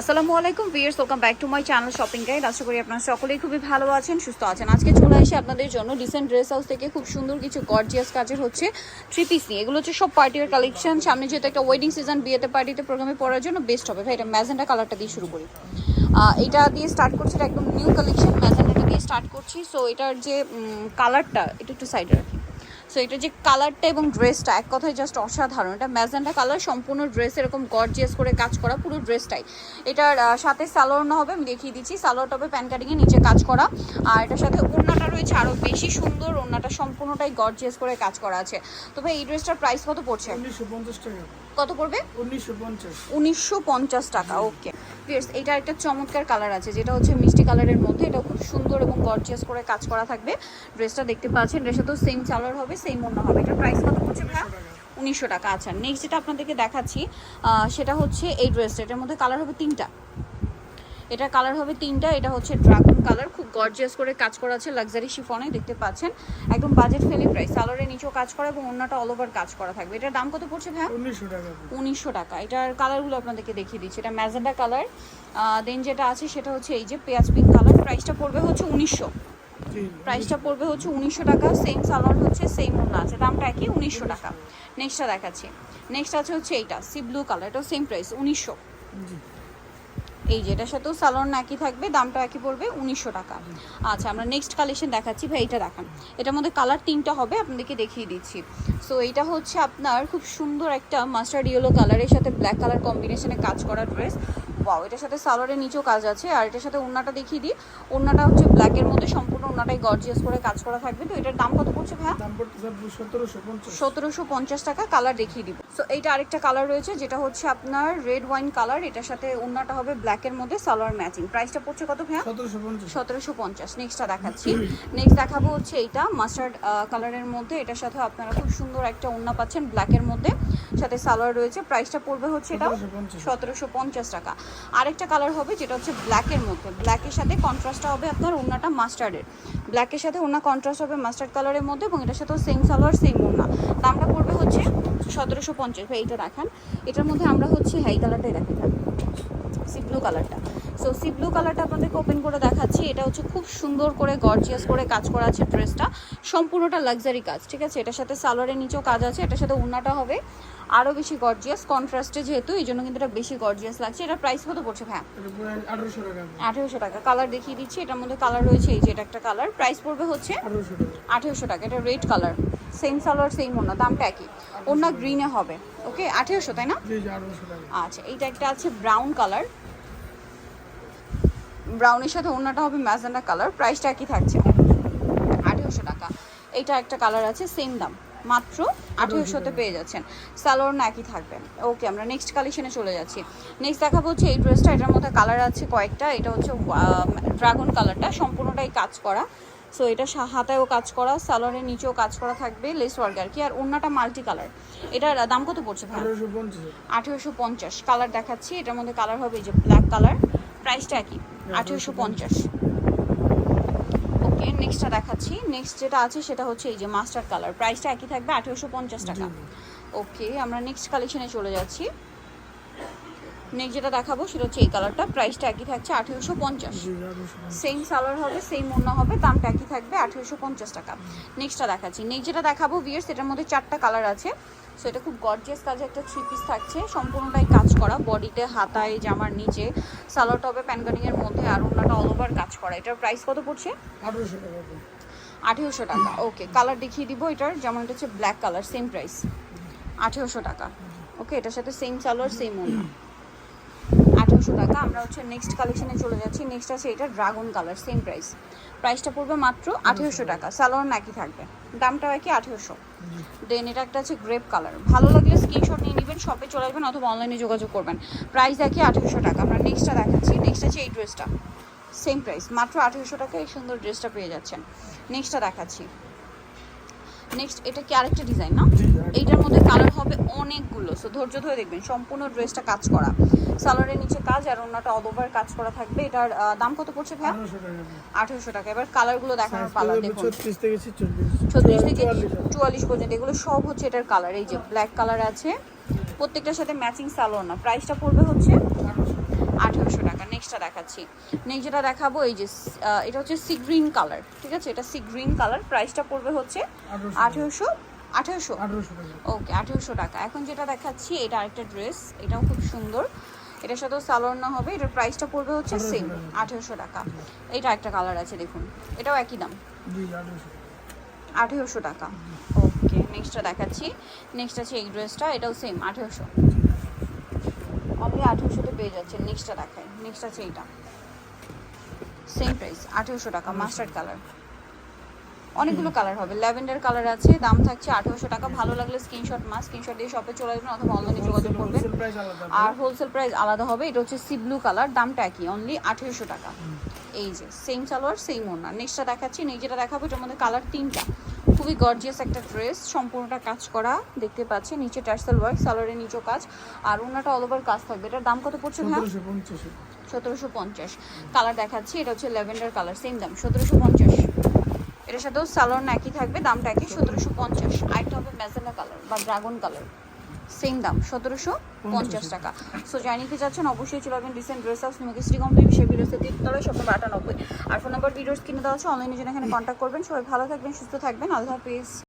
আসসালামু আলাইকুম viewers welcome back to my channel shopping guide. আশা করি আপনারা সকলেই খুবই ভালো আছেন, সুস্থ আছেন। আজকে চলে আসি আপনাদের জন্য ডিসেন্ট ড্রেস হাউস থেকে খুব সুন্দর কিছু গর্জিয়াস কাজের হচ্ছে থ্রি পিস নিয়ে। এগুলো হচ্ছে সব পার্টির কালেকশন সামনে যেহেতু একটা ওয়েডিং সিজন বিয়েতে পার্টিতে প্রোগ্রামে পড়ার জন্য বেস্ট হবে। ভাই, এটা ম্যাজেন্টা কালারটা দিয়ে শুরু করি। এটা দিয়ে স্টার্ট করছি, এটা একদম নিউ কালেকশন ম্যাজেন্টাটা দিয়ে স্টার্ট করছি। সো এটার যে কালারটা এটা একটু সাইডে রাখি। সো এটা যে কালারটা এবং ড্রেসটা এক কথায় জাস্ট অসাধারণ। এটা ম্যাজেন্টা কালার সম্পূর্ণ ড্রেস এরকম গর্জিয়াস করে কাজ করা পুরো ড্রেসটাই এটার সাথে সালোয়ার না হবে আমি দেখিয়ে দিচ্ছি। সালোয়ার টপে প্যান কাটিংয়ে নিচে কাজ করা। আর এটার সাথে ওড়নাটা রয়েছে আরও বেশি সুন্দর। ওড়নাটা সম্পূর্ণটাই গর্জিয়াস করে কাজ করা আছে। তো ভাই এই ড্রেসটার প্রাইস কত পড়ছে? কত পড়বে? উনিশশো পঞ্চাশ। টাকা ওকে ফিয়ার্স এটা একটা চমৎকার কালার আছে, যেটা হচ্ছে মিষ্টি কালারের মধ্যে। এটা খুব সুন্দর এবং গর্জিয়াস করে কাজ করা থাকবে। ড্রেসটা দেখতে পাচ্ছেন ড্রেসটা তো সেম কালার হবে সেম অন্য হবে। এটার প্রাইস কত পড়ছে ভাইয়া? উনিশশো টাকা। আচ্ছা নেক্সট যেটা আপনাদেরকে দেখাচ্ছি সেটা হচ্ছে এই ড্রেসটা এটার মধ্যে কালার হবে তিনটা। এটার কালার হবে তিনটা এটা হচ্ছে ড্রাগন কালার খুব গর্জিয়াস করে কাজ করা আছে লাক্সারি শিফনে দেখতে পাচ্ছেন। একদম বাজেট ফেলি প্রাইস সালোয়ারের নিচেও কাজ করা এবং অন্যটা অল ওভার কাজ করা থাকবে। এটার দাম কত পড়ছে ভাইয়া? উনিশশো টাকা এটার কালারগুলো আপনাদেরকে দেখিয়ে দিচ্ছি। এটা ম্যাজেন্ডা কালার দেন যেটা আছে সেটা হচ্ছে এই যে পেঁয়াজ পিঙ্ক কালার প্রাইসটা পড়বে হচ্ছে উনিশশো। প্রাইসটা পড়বে হচ্ছে উনিশশো টাকা। সেম সালোয়ার হচ্ছে সেম অন্য আছে। দামটা একই উনিশশো টাকা। নেক্সটটা দেখাচ্ছি। নেক্সট আছে হচ্ছে এইটা সি ব্লু কালার এটাও সেম প্রাইস উনিশশো। এই যে, এটার সাথেও সালোয়ার একই থাকবে দামটা একই পড়বে, উনিশশো টাকা। আচ্ছা আমরা নেক্সট কালেকশন দেখাচ্ছি। ভাই এটা দেখান। এটার মধ্যে কালার তিনটা হবে, আপনাদেরকে দেখিয়ে দিচ্ছি। সো এটা হচ্ছে আপনার খুব সুন্দর একটা মাস্টার্ড ইয়েলো কালারের সাথে ব্ল্যাক কালার কম্বিনেশনে কাজ করা ড্রেস ওয়াও এটার সাথে সালোয়ারের নিচেও কাজ আছে আর এটার সাথে ওড়নাটা দেখিয়ে দিই। ওড়নাটা হচ্ছে ব্ল্যাকের মধ্যে সম্পূর্ণ ওড়নাটাই গর্জিয়াস করে কাজ করা থাকবে। তো এটার দাম কত পড়ছে ভাইয়া? সতেরোশো পঞ্চাশ। টাকা কালার দেখিয়ে দিব। সো এইটা আরেকটা কালার রয়েছে যেটা হচ্ছে আপনার রেড ওয়াইন কালার এটার সাথে ওড়নাটা হবে ব্ল্যাকের মধ্যে সালোয়ার ম্যাচিং প্রাইসটা পড়ছে কত ভাইয়া? সতেরোশো পঞ্চাশ। নেক্সটটা দেখাচ্ছি। নেক্সট দেখাবো হচ্ছে এইটা মাস্টার্ড কালারের মধ্যে। এটার সাথে আপনারা খুব সুন্দর একটা ওড়না পাচ্ছেন ব্ল্যাকের মধ্যে। সাথে সালোয়ার রয়েছে প্রাইসটা পড়বে হচ্ছে এটা সতেরোশো পঞ্চাশ টাকা। আরেকটা কালার হবে, যেটা হচ্ছে ব্ল্যাকের মধ্যে। ব্ল্যাকের সাথে কন্ট্রাস্টটা হবে আপনার ওনাটা মাস্টার্ডের ব্ল্যাকের সাথে ওনা কন্ট্রাস্ট হবে মাস্টার্ড কালারের মধ্যে এবং এটার সাথেও সেম সালোয়ার সেম ওনা দামটা পড়বে হচ্ছে সতেরোশো পঞ্চাশ। এইটা দেখেন এটার মধ্যে আমরা হচ্ছে হাই কালারটাই দেখে থাকি সি ব্লু কালারটা সো সি ব্লু কালারটা আপনাদেরকে ওপেন করে দেখাচ্ছি। এটা হচ্ছে খুব সুন্দর করে গর্জিয়াস করে কাজ করা আছে ড্রেসটা। সম্পূর্ণটা লাক্সারি কাজ ঠিক আছে? এটার সাথে সালোয়ারের নিচেও কাজ আছে এটার সাথে ওড়নাটা হবে। আরও বেশি গর্জিয়াস কন্ট্রাস্টে যেহেতু এই জন্য কিন্তু এটা বেশি গর্জিয়াস লাগছে। এটা প্রাইস কত পড়ছে হ্যাঁ আঠারোশো টাকা। কালার দেখিয়ে দিচ্ছি এটার মধ্যে কালার রয়েছে এই যে এটা একটা কালার প্রাইস পড়বে হচ্ছে আঠেরোশো টাকা। এটা red colour same salwar same ওড়না দামটা একই। ওড়না গ্রিনে হবে ওকে আঠেরোশো তাই না? আচ্ছা এইটা একটা আছে ব্রাউন কালার ব্রাউনের সাথে অন্যটা হবে ম্যাজেন্ডা কালার। প্রাইসটা একই থাকছে। আঠেরোশো টাকা। এইটা একটা কালার আছে সেম দাম। মাত্র আঠেরোশোতে পেয়ে যাচ্ছেন। না একই থাকবে। ওকে আমরা নেক্সট কালেকশনে চলে যাচ্ছি। নেক্সট দেখাবো হচ্ছে এই ড্রেসটা এটার মধ্যে কালার আছে কয়েকটা। এটা হচ্ছে ড্রাগন কালারটা সম্পূর্ণটাই কাজ করা। সো এটা হাতায়ও কাজ করা। সালোয়ারের নিচেও কাজ করা থাকবে লেস ওয়ার্ক আর কি। আর অন্যটা মাল্টি কালার এটার দাম কত পড়ছে ভাই? আঠেরোশো পঞ্চাশ। কালার দেখাচ্ছি। এটার মধ্যে কালার হবে এই যে ব্ল্যাক কালার প্রাইসটা একই। আঠেরোশো পঞ্চাশ। ওকে নেক্সটটা দেখাচ্ছি। নেক্সট যেটা আছে সেটা হচ্ছে এই যে মাস্টার কালার প্রাইসটা একই থাকবে আঠেরোশো পঞ্চাশ টাকা। ওকে আমরা নেক্সট কালেকশনে চলে যাচ্ছি। নেক্সট যেটা দেখাবো সেটা হচ্ছে এই কালারটা প্রাইসটা একই থাকছে আঠেরোশো পঞ্চাশ। সেম সালোয়ার হবে সেম ওড়না হবে দামটা একই থাকবে আঠেরোশো পঞ্চাশ টাকা। নেক্সটটা দেখাচ্ছি। নেক্সট যেটা দেখাবো ভিয়ার্স এটার মধ্যে চারটা কালার আছে। সো এটা খুব গর্জিয়াস কাজে একটা থ্রি পিস থাকছে। সম্পূর্ণটাই কাজ করা। বডিতে হাতায় জামার নিচে সালোয়ার টপে প্যানকাটিংয়ের মধ্যে আর ওনাটা অল ওভার কাজ করা। এটার প্রাইস কত পড়ছে? আঠারোশো টাকা আঠেরোশো টাকা। ওকে কালার দেখিয়ে দিব এটার। যেমন এটা হচ্ছে ব্ল্যাক কালার সেম প্রাইস আঠেরোশো টাকা। ওকে এটার সাথে সেম সালোয়ার সেম ওড়না আঠেরোশো টাকা। আমরা হচ্ছে নেক্সট কালেকশনে চলে যাচ্ছি। নেক্সট আছে এটা ড্রাগন কালার সেম প্রাইস প্রাইসটা পড়বে মাত্র আঠেরোশো টাকা। সালোয়ার নাকি থাকবে। দামটাও একই আঠেরোশো। দেন এটা একটা আছে গ্রেপ কালার ভালো লাগলে স্ক্রিনশট নিয়ে নেবেন শপে চলে আসবেন অথবা অনলাইনে যোগাযোগ করবেন। প্রাইস দেখি আঠেরোশো টাকা। আমরা নেক্সটটা দেখাচ্ছি। নেক্সট আছে এই ড্রেসটা সেম প্রাইস মাত্র আঠেরোশো টাকা এই সুন্দর ড্রেসটা পেয়ে যাচ্ছেন। নেক্সটটা দেখাচ্ছি। নেক্সট এটা কি আরেকটা ডিজাইন না? এইটার মধ্যে কালার হবে অনেকগুলো। সো ধৈর্য ধরে দেখবেন সম্পূর্ণ ড্রেসটা কাজ করা। সালোয়ারের নিচে কাজ আর অন্যটা অদোবার কাজ করা থাকবে। এটার দাম কত পড়ছে ভাই আঠারোশো টাকা। এবার কালারগুলো দেখানোর পালা দেখুন। ছত্রিশ থেকে। চুয়াল্লিশ। পর্যন্ত। এগুলো সব হচ্ছে এটার কালার এই যে ব্ল্যাক কালার আছে। প্রত্যেকটার সাথে ম্যাচিং সালোয়ার না। প্রাইসটা পড়বে হচ্ছে আঠারোশো টাকা। নেক্সটটা দেখাচ্ছি। নেক্সট যেটা দেখাবো এই যে এটা হচ্ছে সি গ্রিন কালার ঠিক আছে? এটা সি গ্রিন কালার প্রাইসটা পড়বে হচ্ছে আঠারোশো আঠেরোশো ওকে আঠেরোশো টাকা। এখন যেটা দেখাচ্ছি এটা আরেকটা ড্রেস এটাও খুব সুন্দর। এটার সাথেও সালোয়ার না হবে এটার প্রাইসটা পড়বে হচ্ছে সেম। আঠেরোশো টাকা। এটা একটা কালার আছে দেখুন। এটাও একই দাম। আঠারোশো টাকা। ওকে নেক্সটটা দেখাচ্ছি। নেক্সট আছে এই ড্রেসটা এটাও সেম আঠেরোশো। অলরেডি আঠেরোশোতে পেয়ে যাচ্ছেন নেক্সটটা দেখায় নেক্সট আছে এইটা। সেম প্রাইস আঠেরোশো টাকা মাস্টার্ড কালার অনেকগুলো কালার হবে। ল্যাভেন্ডার কালার আছে দাম থাকছে আঠেরোশো টাকা। ভালো লাগলে স্ক্রিনশট মাস স্ক্রিনশট দিয়ে শপে চলে আসবেন অথবা অনলাইনে যোগাযোগ করবেন। আর হোলসেল প্রাইস আলাদা হবে এটা হচ্ছে সি ব্লু কালার দামটা একই অনলি আঠেরোশো টাকা। এই যে সেম সালোয়ার সেম ওনা নেক্সটটা দেখাচ্ছি নেই যেটা দেখাবো এটার মধ্যে কালার তিনটা। খুবই গর্জিয়াস একটা ড্রেস সম্পূর্ণটা কাজ করা দেখতে পাচ্ছি নিচে টার্সেল ওয়ার্ক সালোয়ারের নিচেও কাজ। আর ওনাটা অল ওভার কাজ থাকবে। এটার দাম কত পড়ছে হ্যাঁ সতেরোশো পঞ্চাশ। কালার দেখাচ্ছি এটা হচ্ছে ল্যাভেন্ডার কালার সেম দাম সতেরোশো পঞ্চাশ। এটার সাথেও সালোয়ার একই থাকবে দামটা একই সতেরোশো পঞ্চাশ। আরেকটা হবে ম্যাজেন্ডা কালার বা ড্রাগন কালার। সেম দাম সতেরোশো পঞ্চাশ টাকা। সো যাই নিতে চাচ্ছেন অবশ্যই চলে আসবেন রিসেন্ট ড্রেস হাউস নিমকে শ্রী কমপ্লিট সেই ভিডিওসে তিনতলায় নম্বর আটানব্বই। আর ফোন নাম্বার ভিডিওস কিনে দেওয়া আছে অনলাইনে জন্য এখানে কন্ট্যাক্ট করবেন। সবাই ভালো থাকবেন সুস্থ থাকবেন। আল্লাহ হাফিজ।